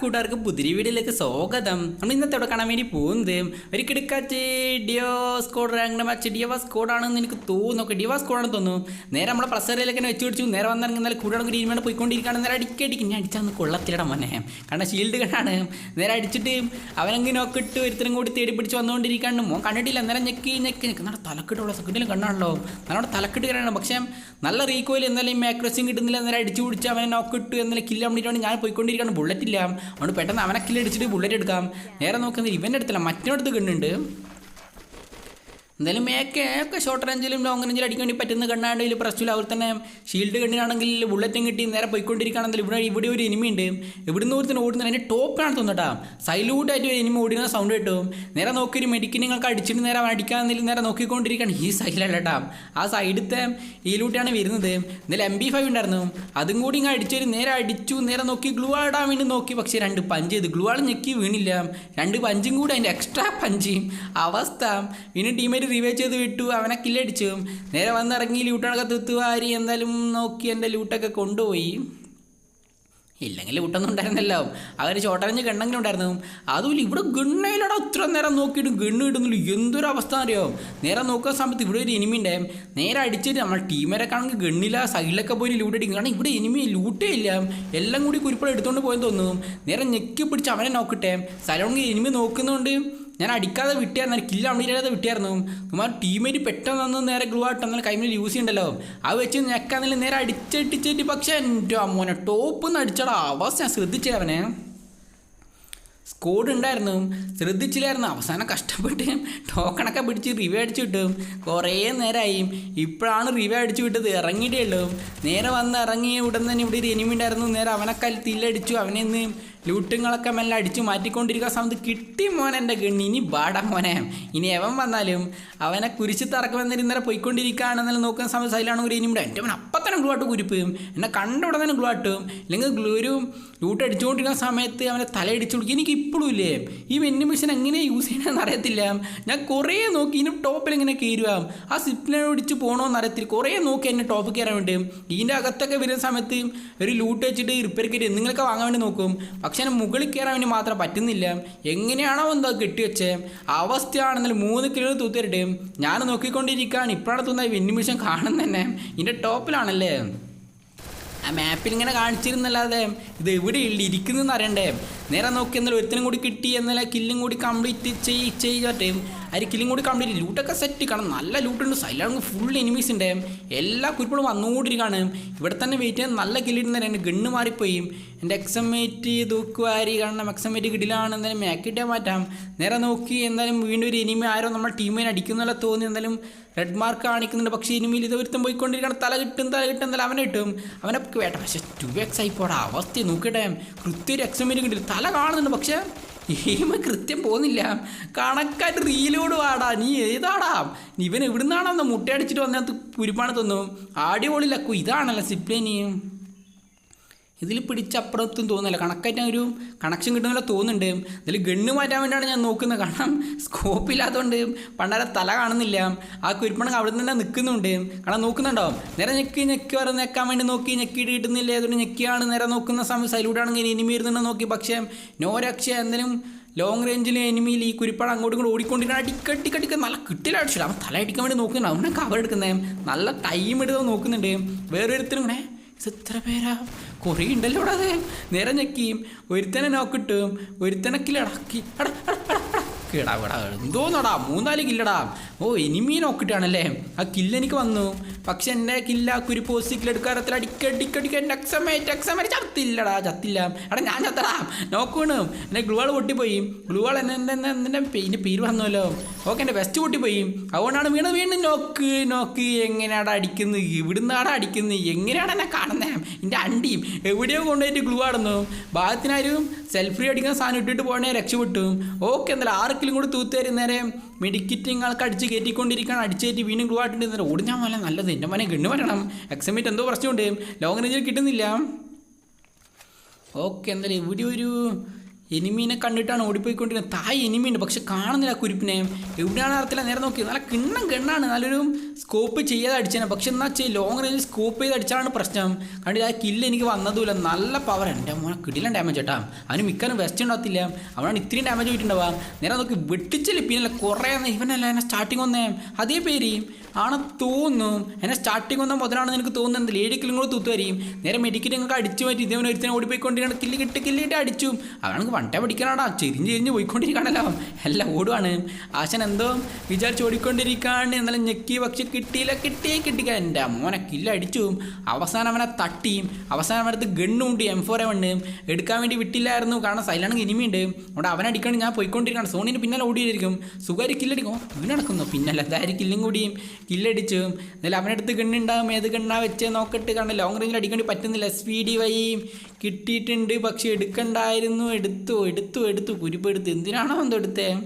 കൂട്ടുകാർക്ക് പുതിരി വീഡിയോയിലേക്ക് സ്വാഗതം. നമ്മൾ ഇന്നത്തെ അവിടെ കാണാൻ വേണ്ടി പോകുന്നത് ഒരു കിടക്കാച്ച് ഡിയോ സ്കോഡ് റാങ്ക് മാച്ച് ഡിയവ സ്കോഡാണെന്ന് എനിക്ക് തോന്നുന്നു. ഡിയവ സ്കോഡാണെന്ന് തോന്നുന്നു. നേരെ നമ്മളെ പ്രസറിലേക്ക് തന്നെ വെച്ച് പിടിച്ചു. നേരെ വന്നിറങ്ങി കൂടാണ് ടീമിനോട് പോയിക്കൊണ്ടിരിക്കുകയാണ്. നേരെ അടിക്കടി ഞാൻ അടിച്ചാന്ന് കൊള്ളത്തിലടം വന്നെ കാരണം ഷീൽഡ് കണ്ടാണ്. നേരെ അടിച്ചിട്ട് അവനങ്ങ് നോക്കിട്ട് ഒരുത്തരം കൂടി തേടി പിടിച്ച് വന്നുകൊണ്ടിരിക്കുകയാണ്. മോൻ കണ്ടിട്ടില്ല. നേരെ ഞെക്കി ഞെക്കി ഞെക്കി. നമ്മുടെ തലക്കെട്ടുള്ള സെക്കൻഡിലും കണ്ണാണല്ലോ. നമ്മുടെ തലക്കെട്ട് കയറാണ്. പക്ഷേ നല്ല റീക്കോയിൽ എന്നാലും മാക്രോസിങ് കിട്ടുന്നില്ല. നേരെ അടിച്ചു പിടിച്ച് അവനെ നോക്കിട്ട് എന്നാലും കില്ല വേണ്ടിയിട്ടാണ് ഞാൻ പോയിക്കൊണ്ടിരിക്കുകയാണ്. ബുള്ളറ്റ് ഇല്ല. അതുകൊണ്ട് പെട്ടെന്ന് അവനെ കില്ലടിച്ചിട്ട് ബുള്ളറ്റ് എടുക്കാം. നേരെ നോക്കുന്നത് ഇവന്റെ അടുത്തല്ല മറ്റൊരിടത്ത് കണ്ണുണ്ട് എന്തായാലും മേക്കെ ഒക്കെ ഷോർട്ട് റേഞ്ചിലും ലോങ് റേഞ്ചിലും അടിക്കാൻ വേണ്ടി പറ്റുന്ന കണ്ണാണ്ടെങ്കിൽ പ്രശ്നമില്ല അവർ തന്നെ ഷീൽഡ് കണ്ണിനാണെങ്കിൽ ബുള്ളറ്റും കിട്ടി നേരെ പോയിക്കൊണ്ടിരിക്കുകയാണെങ്കിൽ ഇവിടെ ഇവിടെ ഒരു എനിമി ഉണ്ട്. ഇവിടുന്ന് ഒരുത്തിന് ഓടുന്നത് അതിന്റെ ടോപ്പിലാണ് തോന്നട്ടാ സൈലൂട്ടായിട്ട് ഒരു എനിമി ഓടുന്ന സൗണ്ട് കിട്ടും. നേരെ നോക്കി ഒരു മെഡിക്കൽ നിങ്ങൾക്ക് അടിച്ചിട്ട് നേരെ അടിക്കാന്നില്ല നേരെ നോക്കിക്കൊണ്ടിരിക്കുകയാണ്. ഈ സൈഡിലല്ല കേട്ടാ ആ സൈഡത്തെ ഈ ലൂട്ടാണ് വരുന്നത്. എന്തായാലും എം ബി ഫൈവ് ഉണ്ടായിരുന്നു. അതും കൂടി ഇങ്ങനെ അടിച്ചൊരു നേരെ അടിച്ചു. നേരെ നോക്കി ഗ്ലൂ ആടാൻ വേണ്ടി നോക്കി. പക്ഷേ രണ്ട് പഞ്ച് ചെയ്ത്. ഗ്ലൂ ആൾ ഞെക്കി വീണില്ല. രണ്ട് പഞ്ചും കൂടി അതിന്റെ എക്സ്ട്രാ പഞ്ച് അവസ്ഥ. പിന്നെ ടീമേറ്റ് റിവൈവ് ചെയ്ത് വിട്ടു. അവനെ കില്ലടിച്ചു നേരെ വന്നിറങ്ങി ലൂട്ടണൊക്കെ തുത്തുവാരി എന്തായാലും നോക്കി എന്റെ ലൂട്ടൊക്കെ കൊണ്ടുപോയി. ഇല്ലെങ്കിൽ ലൂട്ടൊന്നും ഉണ്ടായിരുന്നല്ലോ. അവർ ചോട്ടറിഞ്ഞ് ഗണ്ണെങ്കിലും ഉണ്ടായിരുന്നു. അതുപോലെ ഇവിടെ ഗണ്ണയിലൂടെ ഇത്ര നേരം നോക്കിയിട്ടും ഗണ്ണ് കിട്ടുന്നില്ല. എന്തൊരു അവസ്ഥ അറിയോ? നേരെ നോക്കുന്ന സമയത്ത് ഇവിടെ ഒരു എനിമി ഉണ്ടായും നേരെ അടിച്ചിട്ട് നമ്മൾ ടീമരൊക്കെ കാണുമ്പോൾ ഗണ്ണില്ല സൈഡിലൊക്കെ പോയി ലൂട്ട് അടിക്കും. കാരണം ഇവിടെ എനിമി ലൂട്ടേ ഇല്ല. എല്ലാം കൂടി കുരിപ്പോൾ എടുത്തുകൊണ്ട് പോയെന്ന് തോന്നുന്നു. നേരെ ഞെക്കി പിടിച്ച് അവനെ നോക്കട്ടെ. സലോണെങ്കിൽ എനിമി നോക്കുന്നതുകൊണ്ട് ഞാൻ അടിക്കാതെ വിട്ടിയായിരുന്നു കില്ല അമ്മില്ലാതെ വിട്ടായിരുന്നു നമ്മൾ ടീമേറ്റ് പെട്ടെന്ന് വന്ന് നേരെ ഗ്ലൂ ആയിട്ട് എന്നാൽ കൈമിൽ യൂസ് ചെയ്യണ്ടല്ലോ. അത് വെച്ച് ഞെക്കാന്നില്ല നേരെ അടിച്ചടിച്ചിട്ട് പക്ഷേ എന്റെ അമ്മോനെ ടോപ്പ് നിന്ന് അടിച്ചടാ. അവസ്ഥ ഞാൻ ശ്രദ്ധിച്ചില്ല അവനെ? സ്കോഡ് ഉണ്ടായിരുന്നു. ശ്രദ്ധിച്ചില്ലായിരുന്നു. അവസാനം കഷ്ടപ്പെട്ട് ടോക്കണൊക്കെ പിടിച്ച് റിവ്യൂ അടിച്ചു കിട്ടും കുറേ നേരമായി ഇപ്പോഴാണ് റിവ്യൂ അടിച്ചു വിട്ടത്. ഇറങ്ങിയിട്ടേ ഉള്ളൂ. നേരെ വന്ന് ഇറങ്ങി ഉടൻ തന്നെ ഇവിടെ ഒരു എനിമി ഉണ്ടായിരുന്നു. നേരെ അവനെ കല്ലില്ലടിച്ചു അവനെ ഇന്ന് ലൂട്ടുങ്ങളൊക്കെ മെല്ലെ അടിച്ചു മാറ്റിക്കൊണ്ടിരിക്കുന്ന സമയത്ത് കിട്ടി മോൻ എന്റെ ഗണ്ണി. ഇനി ബാട മോനെ. ഇനി എവൻ വന്നാലും അവനെ കുരിശ് തറക്കം വന്നിട്ട് ഇന്നലെ പോയിക്കൊണ്ടിരിക്കുകയാണെന്നാലും നോക്കുന്ന സമയത്ത് അതിലാണ് ഒരു എനിമിയുടെ എന്റെ അവൻ അപ്പം തന്നെ ഗ്ലൂ ആട്ട് കുരിപ്പ്. എന്നെ കണ്ട തന്നെ ഗ്ലൂ ആട്ടും. ഇല്ലെങ്കിൽ ഗ്ലൂ ഒരു ലൂട്ട് അടിച്ചുകൊണ്ടിരിക്കുന്ന സമയത്ത് അവനെ തലയടിച്ചു കൊടുക്കും എനിക്ക് ഇപ്പോഴും ഇല്ലേ? ഈ വെന്നി മെഷീൻ എങ്ങനെ യൂസ് ചെയ്യണമെന്ന് അറിയത്തില്ല. ഞാൻ കുറേ നോക്കി ഇനി ടോപ്പിൽ എങ്ങനെ കയറുക. ആ സിപ്പിനെ ഓടിച്ച് പോകണമെന്ന് അറിയത്തില്ല. കുറേ നോക്കി എന്നെ ടോപ്പ് കയറാൻ വേണ്ടി. ഇതിന്റെ അകത്തൊക്കെ വരുന്ന സമയത്ത് ഒരു ലൂട്ട് വെച്ചിട്ട് റിപ്പയർ കയറി എന്തെങ്കിലുമൊക്കെ വാങ്ങാൻ വേണ്ടി നോക്കും. പക്ഷേ മുകളിൽ കയറാൻ വേണ്ടി മാത്രം പറ്റുന്നില്ല. എങ്ങനെയാണോ എന്താ കെട്ടിവെച്ചേ. അവസ്ഥയാണെന്നാൽ മൂന്ന് കിലോ തൂത്തിട്ട് ഞാൻ നോക്കിക്കൊണ്ടിരിക്കുകയാണ്. ഇപ്പോഴാണ് തോന്നുന്നത് വെന്നിമിഷം മെഷീൻ കാണുന്നത് തന്നെ ഇതിന്റെ ടോപ്പിലാണല്ലേ? ആ മാപ്പിൽ ഇങ്ങനെ കാണിച്ചിരുന്നല്ലാതെ ഇത് എവിടെ ഇരിക്കുന്നതെന്ന് അറിയണ്ടേ? നേരെ നോക്കി എന്നാലും ഒരുത്തിനും കൂടി കിട്ടി എന്നാലും കില്ലും കൂടി കംപ്ലീറ്റ് ചെയ് ചെയ്തോട്ടെ. അതിൽ കില്ലും കൂടി കംപ്ലീറ്റ് ലൂട്ടൊക്കെ സെറ്റ് കാരണം നല്ല ലൂട്ടുണ്ട് സൈലാണെങ്കിൽ ഫുൾ എനിമീസ് ഉണ്ട്. എല്ലാ കുരുപ്പളും വന്നുകൊണ്ടിരിക്കുകയാണ്. ഇവിടെ തന്നെ വെയിറ്റ് ചെയ്യാൻ നല്ല കില്ലിടുന്ന എന്റെ ഗണ്ണ് മാറിപ്പോയി. എന്റെ എക്സമേറ്റ് തൂക്കുവാരി കാരണം എക്സമേറ്റ് കിടിലാണ് എന്തായാലും മാക്കിട്ടേ മാറ്റാം. നേരെ നോക്കി എന്തായാലും വീണ്ടും ഒരു ഇനിമി ആരോ നമ്മൾ ടീമിനെ അടിക്കുന്നല്ല തോന്നി എന്തായാലും റെഡ് മാർക്ക് കാണിക്കുന്നുണ്ട്. പക്ഷേ ഇനിമിയിൽ ഇത് ഒരുത്തം പോയിക്കൊണ്ടിരിക്കണം തല കിട്ടും തല കിട്ടും എന്തായാലും അവനെ കിട്ടും. അവനെ വേട്ട പക്ഷേ ടു എക്സ് ആയി പോടാ അവസ്ഥ നോക്കട്ടെ കൃത്യം ഒരു എക്സമേറ്റ് കിട്ടില്ല. തല കാണുന്നുണ്ട് പക്ഷേ എയിമ കൃത്യം പോകുന്നില്ല. കണക്കായിട്ട് റീലോട് വാടാ നീ ഏതാടാ? ഇവൻ എവിടുന്നാണെന്ന് മുട്ടയടിച്ചിട്ട് വന്നത് കുരുപ്പാണ് തോന്നും ആടിയോളില്ല ഇതാണല്ലോ സിപ്ലേനി ഇതിൽ പിടിച്ചപ്പുറത്തും തോന്നുന്നില്ല. കണക്കായിട്ട് ഒരു കണക്ഷൻ കിട്ടുന്നില്ല തോന്നുന്നുണ്ട്. ഇതിൽ ഗണ്ണ് മാറ്റാൻ വേണ്ടിയാണ് ഞാൻ നോക്കുന്നത്. കാരണം സ്കോപ്പ് ഇല്ലാത്തതുകൊണ്ട് പണ്ടാരെ തല കാണുന്നില്ല. ആ കുരുപ്പണക്ക് അവിടെ തന്നെ നിൽക്കുന്നുണ്ട് കാരണം നോക്കുന്നുണ്ടാവും നേരെ ഞെക്കി ഞെക്കി വരെ ഞെക്കാൻ വേണ്ടി നോക്കി. ഞെക്കിയിട്ട് കിട്ടുന്നില്ല അതുകൊണ്ട് ഞെക്കിയാണ് നേരെ നോക്കുന്ന സമയം. സൈലൂട്ടാണെങ്കിൽ എനിമി ഇരുന്നുണ്ട് നോക്കി. പക്ഷേ നോ രക്ഷ എന്തെങ്കിലും ലോങ് റേഞ്ചിൽ എനിമിയിൽ ഈ കുരിപ്പാട് അങ്ങോട്ടും ഇങ്ങോട്ട് ഓടിക്കൊണ്ടിരിക്കുന്ന അടിക്കടിക്കടിക്ക നല്ല കിട്ടില്ല അടിച്ചില്ല. അവൻ തല അടിക്കാൻ വേണ്ടി നോക്കുന്നുണ്ട്. അവനെ കവർ എടുക്കുന്നേ. നല്ല ടൈം എടുത്ത് നോക്കുന്നുണ്ട്. വേറൊരുത്തരും കൂടെ എത്ര പേരാ? കുറേ ഉണ്ടല്ലോ അത്. നേരെ ഞെക്കിയും. ഒരുത്തനെ നോക്കിട്ടും. ഒരുത്തനെ കില്ലടാക്കി കിടാ എടാ എന്തോന്നടാ? മൂന്നാൽ കില്ലടാ. ഓ എനിമീ നോക്കിട്ടാണല്ലേ ആ കില്ല് എനിക്ക് വന്നു. പക്ഷെ എന്റെ കില്ല കുരിപ്പോസ് കില്ലെടുക്കാറത്തിൽ അടിക്കടിക്കടിക്ക എന്റെ എക്സമേറ്റ് എക്സമേറ്റ് ചത്തില്ലടാ ചത്തില്ല. എടാ ഞാൻ ചത്തടാ. നോക്കണു. എന്റെ ഗ്ലൂവാൾ പൊട്ടിപ്പോയി. ഗ്ലൂവാൾ എന്നെ എന്റെ എന്റെ എന്റെ പേര് വന്നല്ലോ ഓക്കെ എന്റെ വെസ്റ്റ് പൊട്ടിപ്പോയി. അതുകൊണ്ടാണ് വീണ് വീണ്ടും നോക്ക് നോക്ക്. എങ്ങനെയാടാ അടിക്കുന്നത് ഇവിടുന്നാടാ അടിക്കുന്നത് എങ്ങനെയാണ് എന്നെ കാണുന്നത് എന്റെ അണ്ടിയും എവിടെയോ കൊണ്ടുപോയിട്ട് ഗ്ലൂ ആടുന്നു ഭാഗത്തിനാരും സെൽഫി അടിക്കുന്ന സാധനം ഇട്ടിട്ട് പോകണേ രക്ഷപ്പെട്ടു. ഓക്കെ എന്തായാലും ആർക്കെങ്കിലും കൂടി തൂത്തേരി നേരെ മെഡിക്കറ്റ് നിങ്ങൾക്ക് അടിച്ച് കയറ്റിക്കൊണ്ടിരിക്കുകയാണ്. അടിച്ചേറ്റി വീണ്ടും ഗ്ലൂ ആയിട്ടുണ്ട് നേരെ ഓടിഞ്ഞാൽ പോലെ നല്ലത്. എന്റെ മോനെ ഗണ്ണ് വരണം. എക്സമിറ്റ് എന്തോ പ്രശ്നമുണ്ട്. ലോങ് റേഞ്ചിൽ കിട്ടുന്നില്ല. ഓക്കെ എന്തായാലും ഇവിടെ ഒരു എനിമീനെ കണ്ടിട്ടാണ് ഓടിപ്പോയിക്കൊണ്ടിരുന്നത്. തായ് എനിമിയുണ്ട് പക്ഷെ കാണുന്നില്ല കുരിപ്പിനെ. എവിടെയാണ് അറിയത്തില്ല നേരെ നോക്കി. നല്ല കിണ്ണം കെണ്ണാണ് നല്ലൊരു സ്കോപ്പ് ചെയ്യാതെ അടിച്ചേനെ. പക്ഷെ എന്നാ വെച്ചാൽ ലോങ് റേഞ്ച് സ്കോപ്പ് ചെയ്ത് അടിച്ചാണ് പ്രശ്നം. കണ്ടില്ല ആ കില്ല് എനിക്ക് വന്നതുമില്ല. നല്ല പവർ എന്റെ മോനെ കിടിലൻ ഡാമേജ് കേട്ടാ അവന് മിക്കാനും വെസ്റ്റ് ഉണ്ടാകത്തില്ല അവനാണ് ഇത്രയും ഡാമേജ് പോയിട്ടുണ്ടാവുക നേരെ നോക്കി. വെട്ടിച്ചില്ല പിന്നെ കുറേ ഇവനല്ല എന്നെ സ്റ്റാർട്ടിങ് വന്നേ. അതേ പേര്. ആണ് തോന്നും എന്നെ സ്റ്റാർട്ടിങ് വന്ന മുതലാണെന്ന് എനിക്ക് തോന്നുന്നത് ഏഴ് കിലും കൂടെ തൂത്തുവരിയും നേരെ മെഡിക്കറ്റ് നിങ്ങൾക്ക് അടിച്ചു മാറ്റി. ഇതേവനെ ഒരുത്തിനെ ഓടിപ്പോയിക്കൊണ്ടിരിക്കണം കില്ല് കിട്ടി കില്ലിട്ട് അടിച്ചു. അവനക്ക് വണ്ടേ പഠിക്കണടാ ചെരിഞ്ഞ് ചെരിഞ്ഞ് പോയിക്കൊണ്ടിരിക്കണല്ലോ എല്ലാം ഓടുവാണ്. ആശൻ എന്തോ വിചാരിച്ച് ഓടിക്കൊണ്ടിരിക്കാണ് എന്നാലും ഞെക്കി പക്ഷെ കിട്ടിയില്ല കിട്ടിയേ കിട്ടിക്ക എന്റെ മോനെ കില്ല അടിച്ചു. അവസാനം അവനെ തട്ടിയും അവസാനം അവനടുത്ത് ഗണ്ണും ഉണ്ട് എം ഫോർ എവണ് എടുക്കാൻ വേണ്ടി വിട്ടില്ലായിരുന്നു. കാരണം സൈലാണെങ്കിൽ ഇനിമിയുണ്ട്. അവിടെ അവനടിക്കണം ഞാൻ പോയിക്കൊണ്ടിരിക്കുകയാണ്. സോണിന് പിന്നാലെ ഓടിയിരിക്കും. സുഖമായി കില്ലടിക്കും ഇവന് നടക്കുന്നു. പിന്നല്ല എന്തായാലും കില്ലും കൂടിയും കില്ലടിച്ചു എന്നാലും അവനടുത്ത് ഗണ്ണുണ്ടാകും ഏത് ഗണ്ണാ വെച്ച് നോക്കട്ട്. കാരണം ലോങ് റേഞ്ചിൽ അടിക്കേണ്ടി പറ്റുന്നില്ല. സ്പീഡി വൈ കിട്ടിയിട്ടുണ്ട്. പക്ഷെ എടുക്കണ്ടായിരുന്നു. എടുത്തു എടുത്തു എടുത്തു എടുത്തു. എടുത്തു. എന്തിനാണോ എന്തോ എടുത്തേ?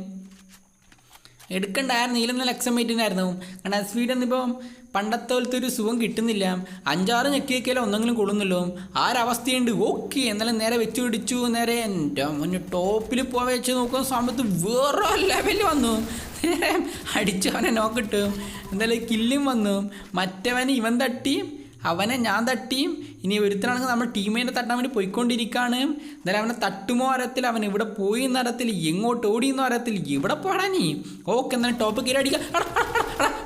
എടുക്കണ്ടായിരുന്നു ഇതിലും നല്ല എക്സമേറ്റിനായിരുന്നു കാരണം സ്വീഡൻ ഒന്നിപ്പം പണ്ടത്തെ പോലത്തെ ഒരു സുഖം കിട്ടുന്നില്ല. അഞ്ചാറ് ഞെക്കിയൊക്കെയല്ലോ ഒന്നെങ്കിലും കൊള്ളുന്നല്ലോ ആ ഒരവസ്ഥയുണ്ട് ഓക്കെ എന്നാലും നേരെ വെച്ച് പിടിച്ചു. നേരെ എന്റെ മുന്നേ ടോപ്പിൽ പോവാ വെച്ച് നോക്കുന്ന സമയത്ത് വേറെ ലെവലിൽ വന്നു. നേരെ അടിച്ചവനെ നോക്കിട്ടു എന്തായാലും കില്ലും വന്നു. മറ്റവന് ഇവൻ തട്ടി അവനെ ഞാൻ തട്ടിയും ഇനി ഒരുത്തനാണെങ്കിൽ നമ്മൾ ടീമിനെ തട്ടാൻ വേണ്ടി പോയിക്കൊണ്ടിരിക്കുകയാണ് എന്നാലും അവനെ തട്ടുമോ അരത്തിൽ അവൻ ഇവിടെ പോയി എന്ന അരത്തിൽ എങ്ങോട്ട് ഓടി എന്ന അരത്തിൽ ഇവിടെ പോടാ നീ? ഓക്കെ എന്നാലും ടോപ്പ് കയറി അടിക്കാം.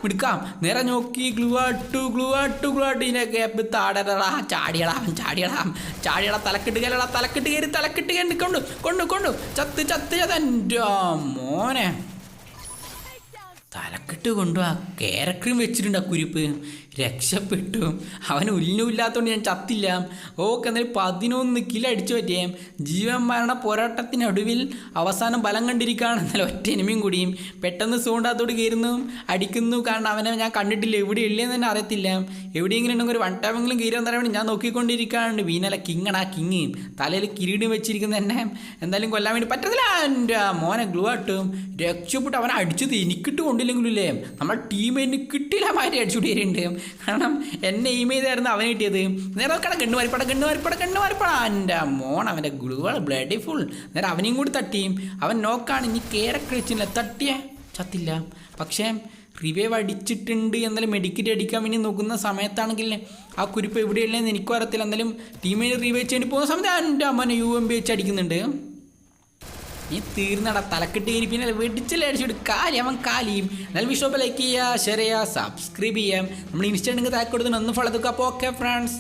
എടുക്കാം നേരെ നോക്കി ഗ്ലൂ ആട്ടു ഗ്ലൂ ആട്ടു ഗ്ലൂ ഇതിനെ ഗ്യാപ്പ് താടരടാ. ചാടിയടാ ചാടിയടാ. ചാടിയടാ തലക്കിട്ട് കയറടാ തലക്കിട്ട് കയറി തലക്കിട്ട് കയറി കൊണ്ടു കൊണ്ടു. കൊണ്ടു ചത്ത് ചത്ത്. എന്റെ മോനെ. തലക്കെട്ട് കൊണ്ടു ആ കേരക്രീം വെച്ചിട്ടുണ്ട് ആ കുരിപ്പ്. രക്ഷപ്പെട്ടു. അവൻ ഉല്ലുമില്ലാത്തതുകൊണ്ട് ഞാൻ ചത്തില്ല. ഓക്കെ എന്നാലും പതിനൊന്ന് കിലോ അടിച്ചു പറ്റിയേ. ജീവൻ മരണ പോരാട്ടത്തിനൊടുവിൽ അവസാനം ബലം കണ്ടിരിക്കുകയാണ്. എന്നാലും ഒറ്റ എനിമയും കൂടിയും പെട്ടെന്ന് സൂണ്ടാത്തോട് കയറുന്നു. അടിക്കുന്നു. കാരണം അവനെ ഞാൻ കണ്ടിട്ടില്ല. എവിടെ ഇല്ലെന്ന് തന്നെ അറിയത്തില്ല. എവിടെയെങ്കിലും ഉണ്ടെങ്കിൽ ഒരു വൺ ടൈമെങ്കിലും കയറി തരാൻ വേണ്ടി ഞാൻ നോക്കിക്കൊണ്ടിരിക്കുകയാണ്. വീനല കിങ്ങടാ കിങ് തലയിൽ കിരീടം വെച്ചിരിക്കുന്ന തന്നെ എന്തായാലും കൊല്ലാൻ വേണ്ടി പറ്റത്തില്ല. എന്റെ മോനെ ഗ്ലൂ ആട്ടും. രക്ഷപ്പെട്ട് അവനെ അടിച്ചത് എനിക്കിട്ട് കൊണ്ടില്ലെങ്കിലും ഇല്ലേ നമ്മൾ ടീമിന് കിട്ടില്ല മാറ്റി അടിച്ചുകൊണ്ടിരുന്നുണ്ട് കാരണം എന്നെ എയിം ചെയ്തായിരുന്നു അവന് കിട്ടിയത്. നേരെ കട കണ്ണു വരിപ്പട കണ്ണു വരിപ്പട കണ്ണു വരിപ്പട. എന്റെ മോൻ അവന്റെ ഗ്ലൂകൾ ബ്ലഡി ഫുൾ നേരെ അവനെയും കൂടി തട്ടിയും അവൻ നോക്കാണ് ഇനി കേരക്ക കഴിച്ചില്ല തട്ടിയ? ചത്തില്ല. പക്ഷേ റിവൈവ് അടിച്ചിട്ടുണ്ട് എന്നാലും മെഡിക്കറ്റ് അടിക്കാൻ വേണ്ടി നോക്കുന്ന സമയത്താണെങ്കിൽ ആ കുരിപ്പ് എന്ന് എനിക്കും അറിയത്തില്ല. എന്നാലും ടീമിന് റിവൈവ് ചെയ്യേണ്ടി പോകുന്ന സമയത്ത് എന്റെ അമ്മനെ യു എം ബി വെച്ച് അടിക്കുന്നുണ്ട്. നീ തീർന്നട തലക്കെട്ട് കയറി പിന്നെ വെടിച്ചില്ല അടിച്ചിട്ട് കാലി അവൻ കാലിയും. എന്നാലും വിഷോപ്പ് ലൈക്ക് ചെയ്യുക ഷെയർ ചെയ്യുക സബ്സ്ക്രൈബ് ചെയ്യാം. നമ്മൾ ഇൻസ്റ്റാണ്ടെങ്കിൽ കൊടുത്തിട്ട് ഒന്ന് ഫോളോ എടുക്കുക അപ്പോൾ ഓക്കെ ഫ്രണ്ട്സ്